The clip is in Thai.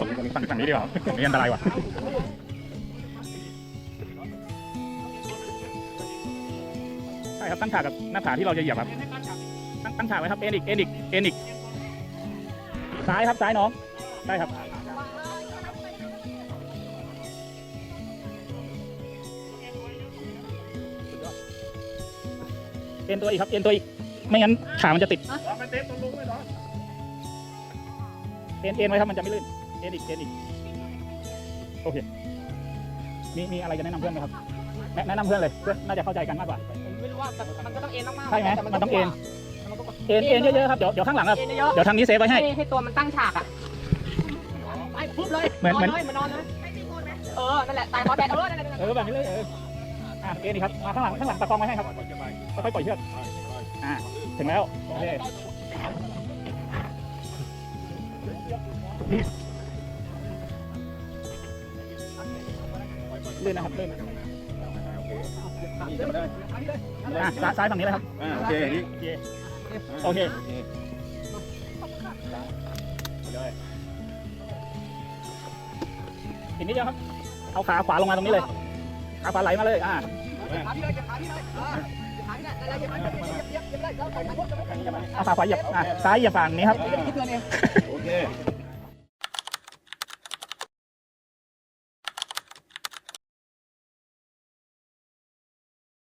ผมฝั่งฝั่งนี้ดีกว่าฝั่งนี้อันตรายกว่าใช่ครับตั้งฉากกับหน้าผาที่เราจะเหยียบครับตั้งตั้งฉากไว้ครับเอ็นอีกเอ็นอีกเอ็นอีกซ้ายครับซ้ายน้องใช่ครับเอ็นตัวอีกครับเอ็นตัวอีกไม่งั้นขามันจะติด เอ็นเอ็นไว้ครับมันจะไม่ลื่นเอ็นอีกเอ็นอีกโอเคมีมีอะไรจะแนะนำเพื่อนไหมครับแนะแนะนำเพื่อนเลยเพื่อนน่าจะเข้าใจกันมากกว่าไม่รู้ว่าแต่มันก็ต้องเอ็นมากๆใช่ไหมแต่มันต้องเอ็นมันต้องเอ็นเอ็นเยอะๆครับเดี๋ยวเดี๋ยวข้างหลังอะเอ็นเยอะเดี๋ยวทางนี้เซฟไว้ๆให้ให้ให้ตัวมันตั้งฉากอะไปปุ๊บเลยเหมือนนเหมืออนนเลยมันนอนเลยเออนั่นแหละตายพอแบกเออนั่นแหละเออแบบนี้เลยเอออะเอ็นอีกครับมาข้างหลังข้างหลังประคองไว้ให้ครับค่อยๆปล่อยเชือกอะถึงแล้วโอเค เลื่นนะครับเลื่นอะซ้ายซ้ายฝั่งนี้เลยครับอ่าโอเคนี่โอเคโอเคอีกนิดเดียวครับ เอาขาขวาลงมาตรงนี้เลย ขาขวาไหลมาเลย อ่าขาพี่เลยขาพี่เลยเออขาพี่เลยอะไรอย่างเงี้ยเย็บเย็บเย็บได้แล้วไปทั้งหมดเอาขาขวาเหยียบอ่าซ้ายเหยียบฝั่งนี้ครับคิดเงินเองโอเค